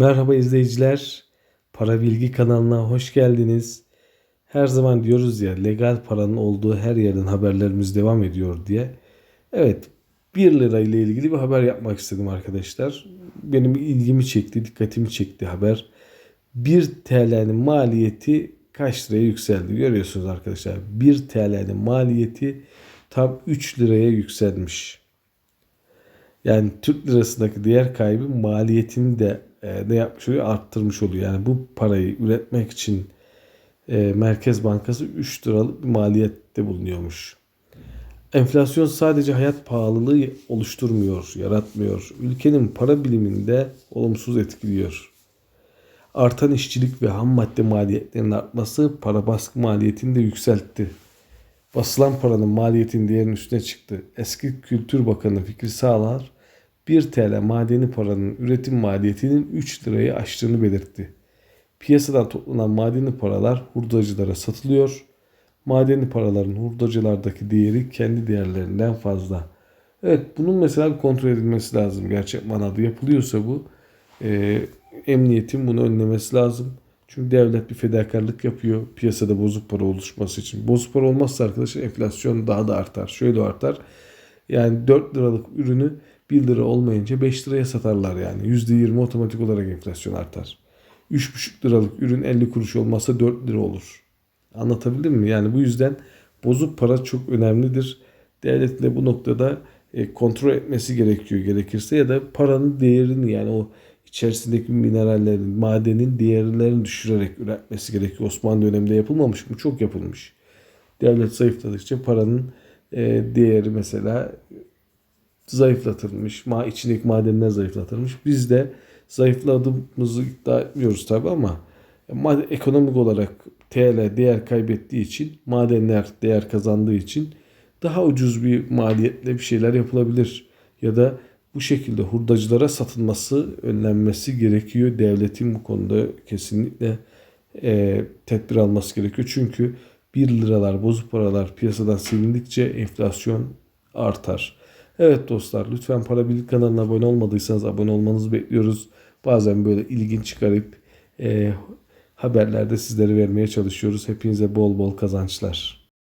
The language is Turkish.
Merhaba izleyiciler. Para Bilgi kanalına hoş geldiniz. Her zaman diyoruz ya legal paranın olduğu her yerden haberlerimiz devam ediyor diye. Evet 1 lira ile ilgili bir haber yapmak istedim arkadaşlar. Benim ilgimi çekti, dikkatimi çekti haber. 1 TL'nin maliyeti kaç liraya yükseldi görüyorsunuz arkadaşlar. 1 TL'nin maliyeti tam 3 liraya yükselmiş. Yani Türk lirasındaki değer kaybı maliyetini de ne yapmış oluyor? Arttırmış oluyor. Yani bu parayı üretmek için e, Merkez Bankası 3 liralık bir maliyette bulunuyormuş. Enflasyon sadece hayat pahalılığı oluşturmuyor, yaratmıyor. Ülkenin para biliminde olumsuz etkiliyor. Artan işçilik ve ham madde maliyetlerinin artması para baskı maliyetini de yükseltti. Basılan paranın maliyetinin değerinin üstüne çıktı. Eski Kültür Bakanı Fikri Sağlar 1 TL madeni paranın üretim maliyetinin 3 lirayı aştığını belirtti. Piyasadan toplanan madeni paralar hurdacılara satılıyor. Madeni paraların hurdacılardaki değeri kendi değerlerinden fazla. Evet bunun mesela bir kontrol edilmesi lazım. Gerçek manada yapılıyorsa bu e, emniyetin bunu önlemesi lazım. Çünkü devlet bir fedakarlık yapıyor piyasada bozuk para oluşması için. Bozuk para olmazsa arkadaşlar enflasyon daha da artar. Şöyle artar. Yani 4 liralık ürünü 1 lira olmayınca 5 liraya satarlar yani. %20 otomatik olarak enflasyon artar. 3,5 liralık ürün 50 kuruş olmazsa 4 lira olur. Anlatabildim mi? Yani bu yüzden bozuk para çok önemlidir. Devletin de bu noktada e, kontrol etmesi gerekiyor gerekirse ya da paranın değerini yani o içerisindeki minerallerin, madenin değerlerini düşürerek üretmesi gerekiyor. Osmanlı döneminde yapılmamış mı? Çok yapılmış. Devlet zayıfladıkça paranın e, değeri mesela zayıflatılmış. Ma içindeki madenler zayıflatılmış. Biz de zayıfladığımızı iddia etmiyoruz tabi ama ekonomik olarak TL değer kaybettiği için madenler değer kazandığı için daha ucuz bir maliyetle bir şeyler yapılabilir. Ya da bu şekilde hurdacılara satılması önlenmesi gerekiyor. Devletin bu konuda kesinlikle e, tedbir alması gerekiyor. Çünkü 1 liralar, bozuk paralar piyasadan silindikçe enflasyon artar. Evet dostlar lütfen Para Bilgi kanalına abone olmadıysanız abone olmanızı bekliyoruz. Bazen böyle ilginç çıkarıp e, haberlerde sizlere vermeye çalışıyoruz. Hepinize bol bol kazançlar.